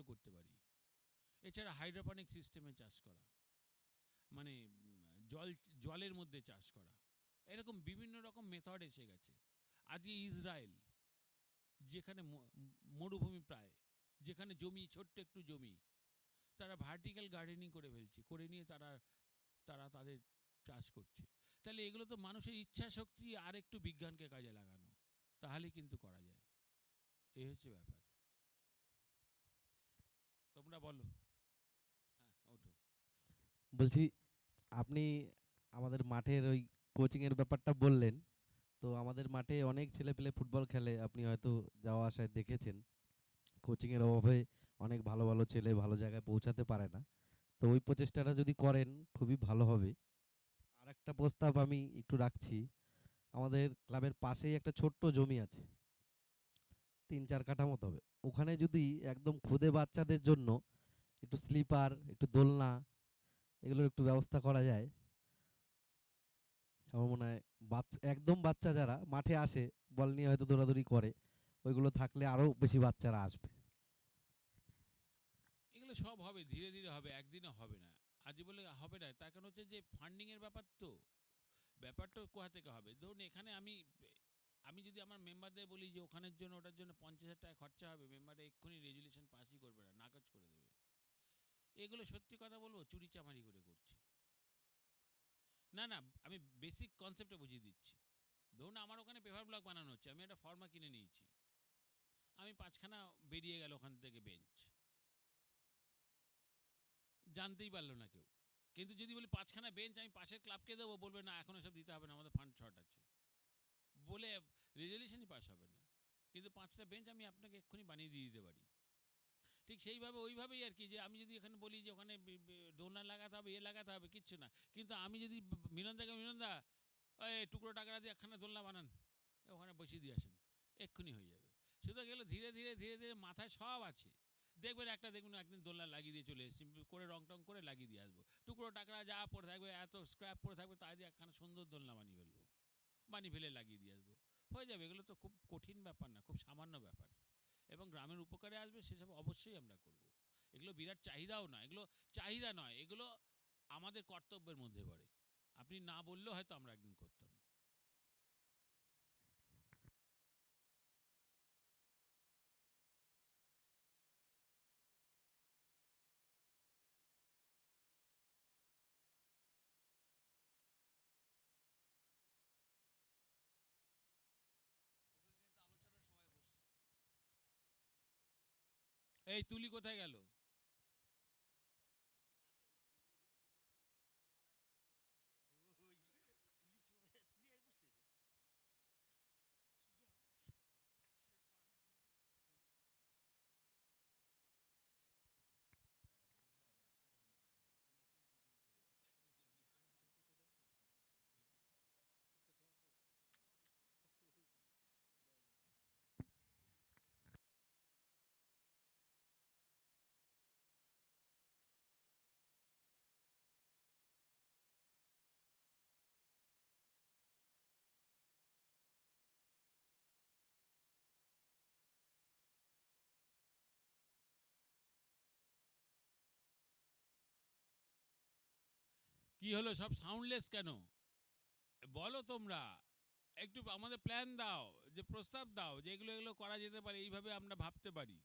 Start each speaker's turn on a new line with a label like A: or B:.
A: এগুলো করতে পারি। এছাড়া হাইড্রোপনিক সিস্টেমে চাষ করা মানে জল, জলের মধ্যে চাষ করা। এরকম বিভিন্ন রকম মেথড এসে গেছে। আজকে ইসরায়েল, যেখানে মরুভূমি প্রায়, যেখানে জমি, ছোট্ট একটু জমি, তারা ভার্টিক্যাল গার্ডেনিং করে ফেলছে, করে নিয়ে তারা তারা তাদের চাষ করছে। তাহলে এগুলো তো মানুষের ইচ্ছা শক্তি আর একটু বিজ্ঞানকে কাজে লাগানো। তাহলে কিন্তু করা যায়। এই হচ্ছে ব্যাপার। তোমরা বলো। হ্যাঁ ওঠো।
B: বলছি আপনি আমাদের মাঠের ওই কোচিংয়ের ব্যাপারটা বললেন তো আমাদের মাঠে অনেক ছেলে পেলে ফুটবল খেলে আপনি হয়তো যাওয়া আসায় দেখেছেন। কোচিংয়ের অভাবে অনেক ভালো ভালো ছেলে ভালো জায়গায় পৌঁছাতে পারে না। তো ওই প্রচেষ্টাটা যদি করেন খুবই ভালো হবে। আর একটা প্রস্তাব আমি একটু রাখছি। আমাদের ক্লাবের পাশেই একটা ছোট্ট জমি আছে। তিন চার কাঠা মতো হবে। ওখানে যদি একদম খুদে বাচ্চাদের জন্য একটু স্লিপার, একটু দোলনা, এগুলোর একটু ব্যবস্থা করা যায়। আমার মনে হয় বাচ্চা, একদম বাচ্চা যারা মাঠে আসে, বল নিয়ে হয়তো দৌড়াদৌড়ি করে, ওইগুলো থাকলে আরও বেশি বাচ্চারা আসবে।
A: এগুলো সব হবে, ধীরে ধীরে হবে, একদিনে হবে না। আজ বলে হবে না, তার কারণ হচ্ছে যে ফান্ডিংয়ের ব্যাপার তো। ব্যাপারটা কোথা থেকে হবে? ধরুন এখানে আমি আমি যদি আমার মেম্বারদের বলি যে ওখানের জন্য, ওটার জন্য পঞ্চাশ হাজার টাকা খরচা হবে, মেম্বাররা এক্ষুনি রেজুলেশন পাসই করবে না, নাকচ করে দেবে। এগুলো সত্যি কথা বলব, চুরি চামারি করে করছি। না না, আমি বেসিক কনসেপ্টে বুঝিয়ে দিচ্ছি। ধরুন আমার ওখানে পেপার ব্লক বানানো হচ্ছে, আমি একটা ফর্মা কিনে নিয়েছি। আমি পাঁচখানা বেরিয়ে গেল ওখান থেকে বেঞ্চ জানতেই পারল না কেউ। কিন্তু যদি বলি পাঁচখানা বেঞ্চ আমি পাশের ক্লাবকে দেবো, বলবে না, এখন সব দিতে হবে না, আমাদের ফান্ড শর্ট আছে। বলে রেজলিউশনই পাস হবে না। কিন্তু পাঁচটা বেঞ্চ আমি আপনাকে এক্ষুনি বানিয়ে দিয়ে দিতে পারি। ঠিক সেইভাবে, ওইভাবেই আর কি, যে আমি যদি এখানে বলি যে ওখানে দোলনা লাগাতে হবে এ লাগাতে হবে, কিচ্ছু না। কিন্তু আমি যদি মিলনদাকে মিলনদা ওই টুকরো টাকা দিয়ে একখানা দোলনা বানান ওখানে বসিয়ে দিয়ে আসেন, এক্ষুনি হয়ে যাবে। শুধু গেলে ধীরে ধীরে ধীরে ধীরে মাথায় সব আছে। দেখবেন একটা দেখবেন একদিন দোলনা লাগিয়ে দিয়ে চলে এসেছি, করে, রং টং করে লাগিয়ে দিয়ে আসব। টুকরো টাকরা যা পড়ে থাকবে, এত স্ক্র্যাপ পড়ে থাকবে তাই দিয়ে একখানা সুন্দর দোলনা বানিয়ে ফেলব। বানিয়ে ফেলে লাগিয়ে দিয়ে আসব। হয়ে যাবে, এগুলো তো খুব কঠিন ব্যাপার না, খুব সামান্য ব্যাপার। এবং গ্রামের উপকারে আসবে, সেসব অবশ্যই আমরা করব। এগুলো বিরাট চাহিদাও নয়, এগুলো চাহিদা নয়, এগুলো আমাদের কর্তব্যের মধ্যে পড়ে। আপনি না বললেও হয়তো আমরা একদিন করতাম। এই তুলি কোথায় গেল? কি হলো, সব সাউন্ডলেস কেন? বলো তোমরা। একটু আমাদের প্ল্যান দাও, যে প্রস্তাব দাও, যে এগুলো এগুলো করা যেতে পারে, এইভাবে আমরা ভাবতে পারি।